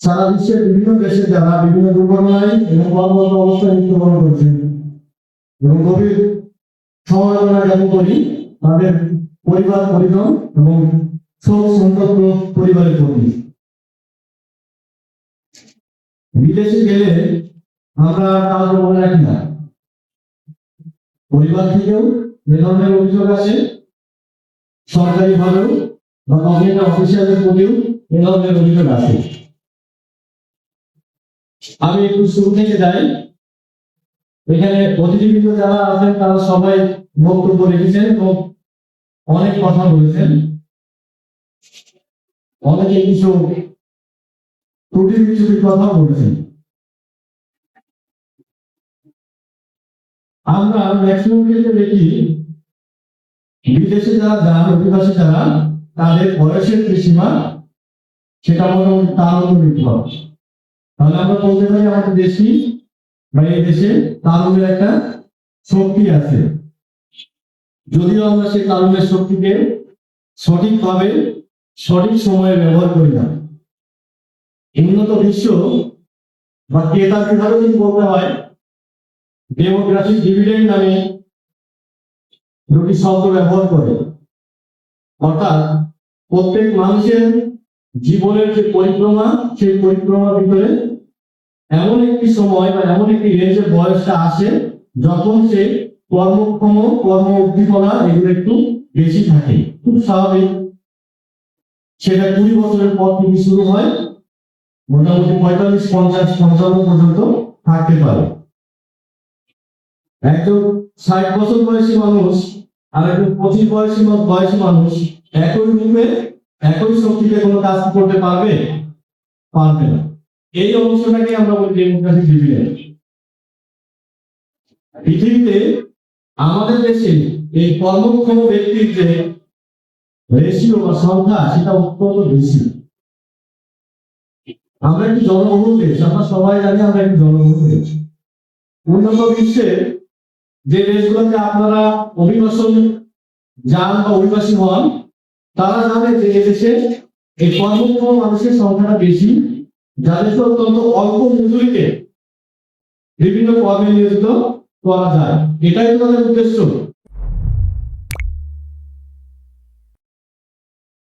সারা বিশ্বের বিভিন্ন দেশে যারা বিভিন্ন দুর্ঘটনায় অবস্থায় মৃত্যুবরণ করেছেন এবং গভীর সমবেদনা জ্ঞাপন করি তাদের পরিবার, পরিজন এবং শোক সন্তপ্ত পরিবারের প্রতি বিদেশে গেলে আমরা কাউকে মনে রাখি না পরিবার থেকেও এ ধরনের অভিযোগ আসে। সরকারি ভাবেও অফিসিয়ালদের প্রতিও এ ধরনের অভিযোগ আসে আমি একটু শুরু থেকে যাই। এখানে যারা আছেন, তারা সবাই বক্তব্য রেখেছেন এবং অনেক কথা বলেছেন। অনেকে কিছু ত্রুটি বিচ্ছুটির কথা বলেছেন। আমরা ম্যাক্সিমাম ক্ষেত্রে দেখি, বিদেশে যারা যান, অভিবাসী যারা তাদের বয়সের যে সীমা, সেটা মোটামুটি তার অনুমতি হয় তাহলে আমরা বলতে পারি আমাদের দেশি, বা এই দেশে তারুণের একটা শক্তি আছে। যদিও আমরা সেই তারুণের শক্তিকে সঠিকভাবে, সঠিক সময়ে ব্যবহার করি না। উন্নত বিশ্ব, বা ক্রেতা কীভাবে যদি বলতে হয় ডেমোগ্রাফিক ডিভিডেন্ড নামে দুটি শব্দ ব্যবহার করে। অর্থাৎ প্রত্যেক মানুষের জীবনের যে পরিক্রমা, সেই পরিক্রমার ভিতরে এমন একটি সময় বা এমন একটি রেঞ্জের বয়সটা আসে যখন সে কর্মক্ষম, কর্ম উদ্দীপনা এগুলো একটু বেশি থাকে। খুব স্বাভাবিক। সেটা কুড়ি বছরের পর থেকে শুরু হয়। মোটামুটি পঁয়তাল্লিশ, পঞ্চাশ, পঞ্চান্ন পর্যন্ত থাকতে পারে। একজন ষাট বছর বয়সী মানুষ একজন পঁচিশ বয়সী বয়সী মানুষ, একই রূপে, একই শক্তিতে কোনো কাজ করতে পারবে? পারবে না। এই অংশটাকে আমরা বলি পৃথিবীতে, আমাদের দেশে এই কর্মক্ষম ব্যক্তির যে রেশিও বা সংখ্যা, সেটা অত্যন্ত বেশি। আমরা একটি জনবহুল দেশ, আমরা সবাই জানি আমরা একটি জনবহুল দেশ। উন্নত বিশ্বের যে দেশগুলোতে আপনারা অভিবাসন যান বা অভিবাসী হন, তারা জানে যে এদেশে এই কর্মক্ষম মানুষের সংখ্যাটা বেশি, যাদের অত্যন্ত অল্প মজুরিতে বিভিন্ন কর্মে নিয়োজিত করা যায়। এটাই তো তাদের উদ্দেশ্য।